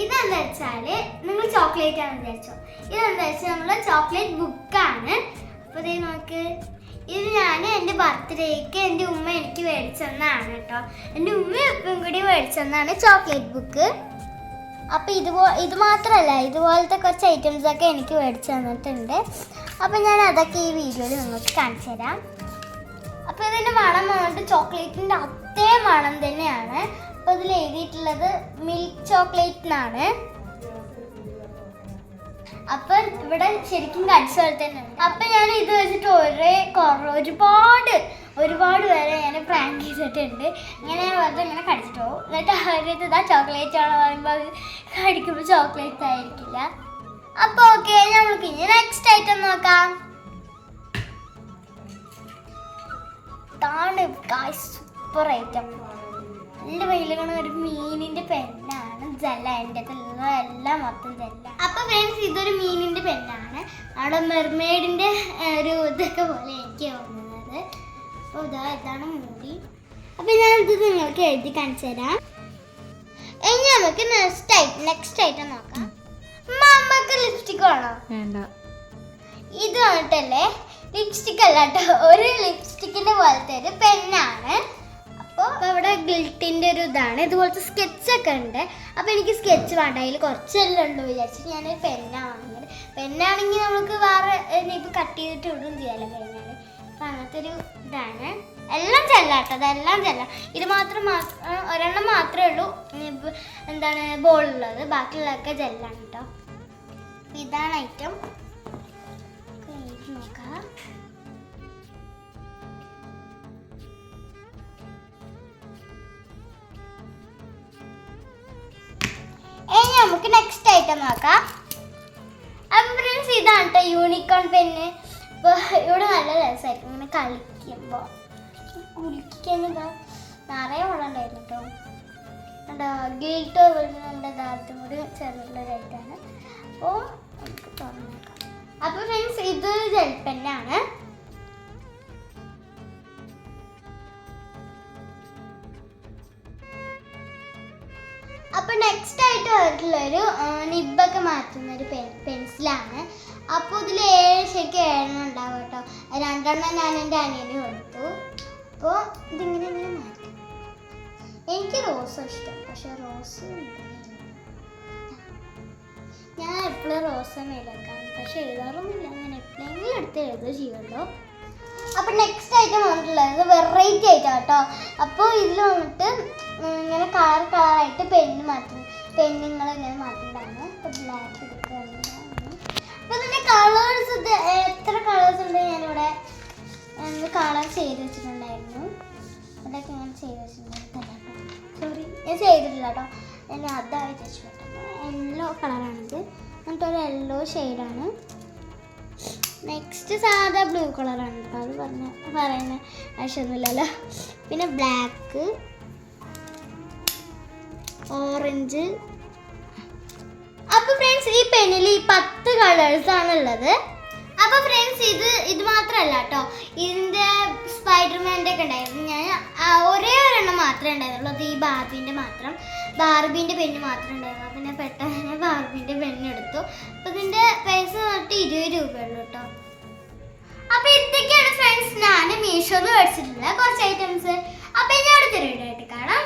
ഇതെന്താ വെച്ചാൽ നിങ്ങൾ ചോക്ലേറ്റ് ആണെന്ന് വിചാരിച്ചോ. ഇതെന്താ വെച്ചാൽ നമ്മൾ ചോക്ലേറ്റ് ബുക്കാണ് അപ്പോൾ ദേ നോക്ക്. ഇത് ഞാൻ എന്റെ ബർത്ത്ഡേക്ക് എന്റെ ഉമ്മ എനിക്ക് മേടിച്ചെന്നാണ് കേട്ടോ. എന്റെ ഉമ്മയും ഉപ്പയും കൂടി മേടിച്ചെന്നാണ് ചോക്ലേറ്റ് ബുക്ക് അപ്പോൾ ഇതുപോ ഇത് മാത്രമല്ല ഇതുപോലത്തെ കുറച്ച് ഐറ്റംസ് ഒക്കെ എനിക്ക് മേടിച്ചു തന്നിട്ടുണ്ട്. അപ്പോൾ ഞാൻ അതൊക്കെ ഈ വീഡിയോയിൽ നിങ്ങൾക്ക് കാണിച്ചു തരാം. അപ്പോൾ ഇതിന്റെ മണം വന്നിട്ട് ചോക്ലേറ്റിന്റെ അതേ മണം തന്നെയാണ്. ഇതിൽ എഴുതിയിട്ടുള്ളത് മിൽക്ക് ചോക്ലേറ്റ് എന്നാണ്. അപ്പൊ ഇവിടെ ശരിക്കും കടിച്ച പോലെ തന്നെ അപ്പൊ ഞാൻ ഇത് വെച്ചിട്ട് ഒരേ കുറ ഒരുപാട് ഒരുപാട് പേരെ ഞാൻ പ്രാങ്ക് ചെയ്തിട്ടുണ്ട്. ഇങ്ങനെ ഞാൻ വെറുതെ ഇങ്ങനെ കടിച്ചിട്ട് പോകും. എന്നിട്ട് അവരത് ഇതാ ചോക്ലേറ്റ് ആണോ പറയുമ്പോൾ കടിക്കുമ്പോൾ ചോക്ലേറ്റ് ആയിരിക്കില്ല. അപ്പൊ ഓക്കെ നമുക്ക് ഇനി നെക്സ്റ്റ് ഐറ്റം നോക്കാം. ഇതാണ് സൂപ്പർ ഐറ്റം നല്ല കാണാൻ ഒരു മീനിന്റെ പെണ്ണാണ്. ജല എന്റെ എല്ലാം മൊത്തം ജല അപ്പൊ ഫ്രണ്ട്സ് ഇതൊരു മീനിന്റെ പെണ്ണാണ്. അവിടെ മെർമെയ്ഡിന്റെ ഒരു ഇതൊക്കെ പോലെ എനിക്ക് തോന്നുന്നത്. അപ്പൊ ഇതാ ഇതാണ് മൂടി. അപ്പൊ ഞാൻ ഇത് നിങ്ങൾക്ക് എഴുതി കാണിച്ചു തരാം. ഇനി നമുക്ക് നെക്സ്റ്റ് ഐറ്റം നെക്സ്റ്റ് ഐറ്റം നോക്കാം. മമ്മക്ക് ലിപ്സ്റ്റിക് വേണോ? വേണ്ട. ഇത് വന്നിട്ടല്ലേ? ലിപ്സ്റ്റിക് അല്ലാട്ടോ ഒരു ലിപ്സ്റ്റിക്കിന്റെ പോലത്തെ ഒരു പെണ്ണാണ്. അപ്പോൾ ഇവിടെ ഗിൽട്ടിന്റെ ഒരു ഇതാണ്. ഇതുപോലത്തെ സ്കെച്ചൊക്കെ ഉണ്ട്. അപ്പോൾ എനിക്ക് സ്കെച്ച് വേണ്ട. അതിൽ കുറച്ചെല്ലാം ഉണ്ട് വിചാരിച്ചു ഞാനൊരു പെന്നാണ് വാങ്ങിയത്. പെന്നാണെങ്കിൽ നമുക്ക് വേറെ ഇനിയിപ്പോൾ കട്ട് ചെയ്തിട്ട് ഇടും ചെയ്യാലോ കഴിഞ്ഞാൽ അപ്പോൾ അങ്ങനത്തെ ഒരു ഇതാണ്. എല്ലാം ചെല്ലാട്ടോ അതെല്ലാം ചെല്ലാം. ഇത് മാത്രം ഒരെണ്ണം മാത്രമേ ഉള്ളൂ. എന്താണ് ബോളുള്ളത് ബാക്കിയുള്ളതൊക്കെ ചെല്ലാണ് കേട്ടോ. ഇതാണ് ഐറ്റം നോക്കാം. നമുക്ക് നെക്സ്റ്റ് ഐറ്റം നോക്കാം. അപ്പം ഫ്രണ്ട്സ് ഇതാണ് കേട്ടോ യൂണിക്കോൺ പെന്ന് ഇപ്പോൾ ഇവിടെ നല്ല രസമായിരിക്കും ഇങ്ങനെ കളിക്കുമ്പോൾ കുളിക്കാൻ ഇതാ നിറയെ വളണ്ടായിരുന്നു കേട്ടോ എന്താ ഗിൽട്ടോ നമ്മുടെ ദാരത്തും കൂടി ചേർന്നുള്ള ഐറ്റാണ് അപ്പോൾ നമുക്ക് തുറന്നേക്കാം. അപ്പോൾ ഫ്രണ്ട്സ് ഇത് ജൽപ്പന്നാണ് അപ്പോൾ നെക്സ്റ്റ് ആയിട്ട് വന്നിട്ടുള്ളൊരു നിബൊക്കെ മാറ്റുന്ന ഒരു പെൻ പെൻസിലാണ് അപ്പോൾ ഇതിൽ ഏഴ് ശരിക്കും ഏഴെണ്ണം ഉണ്ടാവും കേട്ടോ? രണ്ടെണ്ണം ഞാൻ എന്റെ അനിയന് കൊടുത്തു. അപ്പോൾ ഇതിങ്ങനെ ഇങ്ങനെ മാറ്റും. എനിക്ക് റോസ് ഇഷ്ടം പക്ഷെ റോസ് ഞാൻ എപ്പോഴും റോസ് മേലാക്കാം പക്ഷെ എഴുതാറൊന്നുമില്ല. ഞാൻ എപ്പോഴെങ്കിലും എടുത്ത് എഴുതുക ചെയ്യുള്ളൂ അപ്പോൾ നെക്സ്റ്റ് ഐറ്റം വന്നിട്ടുള്ളത് വെറൈറ്റി ആയിട്ടാണ് കേട്ടോ. അപ്പോൾ ഇതിൽ വന്നിട്ട് ഇങ്ങനെ കളർ കളറായിട്ട് പെണ്ണ് മാറ്റും. പെണ്ണുങ്ങൾ ഇങ്ങനെ മാറ്റുന്നതാണ് ബ്ലാക്ക് കളേഴ്സ് എത്ര കളേഴ്സ് ഉണ്ട് ഞാനിവിടെ കളർ ചെയ്ത് വെച്ചിട്ടുണ്ടായിരുന്നു. അതൊക്കെ ഞാൻ ചെയ്ത് വെച്ചിട്ടുണ്ടായിരുന്നു സോറി ഞാൻ ചെയ്തിട്ടില്ല കേട്ടോ. ഞാൻ അതായി വെച്ച് യെല്ലോ കളറാണിത് എന്നിട്ട് ഒരു യെല്ലോ ഷെയ്ഡാണ് നെക്സ്റ്റ് സാധാ ബ്ലൂ കളറാണ് കേട്ടോ. അത് പറഞ്ഞ പറയുന്ന ആവശ്യമൊന്നുമില്ലല്ലോ. പിന്നെ ബ്ലാക്ക് ഓറഞ്ച്. അപ്പൊ ഫ്രണ്ട്സ് ഈ പെന്നിൽ ഈ പത്ത് കളേഴ്സ് ആണുള്ളത്. ഉള്ളത് അപ്പൊ ഫ്രണ്ട്സ് ഇത് ഇത് മാത്രമല്ല കേട്ടോ ഇതിന്റെ സ്പൈഡർമാന്റെ ഒക്കെ ഉണ്ടായിരുന്നു. ഞാൻ ഒരേ ഒരെണ്ണം മാത്രമേ ഉണ്ടായിരുന്നുള്ളൂ. അത് ഈ ബാർബിന്റെ മാത്രം. ബാർബിന്റെ പെണ്ണ് മാത്രമേ ഉണ്ടായിരുന്നു പിന്നെ ഞാൻ പെട്ടെന്ന് തന്നെ ബാർബിന്റെ പെണ്ണ് എടുത്തു. അപ്പോൾ ഇതിന്റെ പൈസ തൊട്ട് ഇരുപത് രൂപയുള്ളൂ കേട്ടോ അപ്പോൾ ഇതൊക്കെയാണ് ഫ്രണ്ട്സ് ഞാൻ മീഷോന്ന് മേടിച്ചിട്ടുള്ള കുറച്ച് ഐറ്റംസ് അപ്പോൾ ഇനി അടുത്തൊരു വീഡിയോ ആയിട്ട് കാണാം.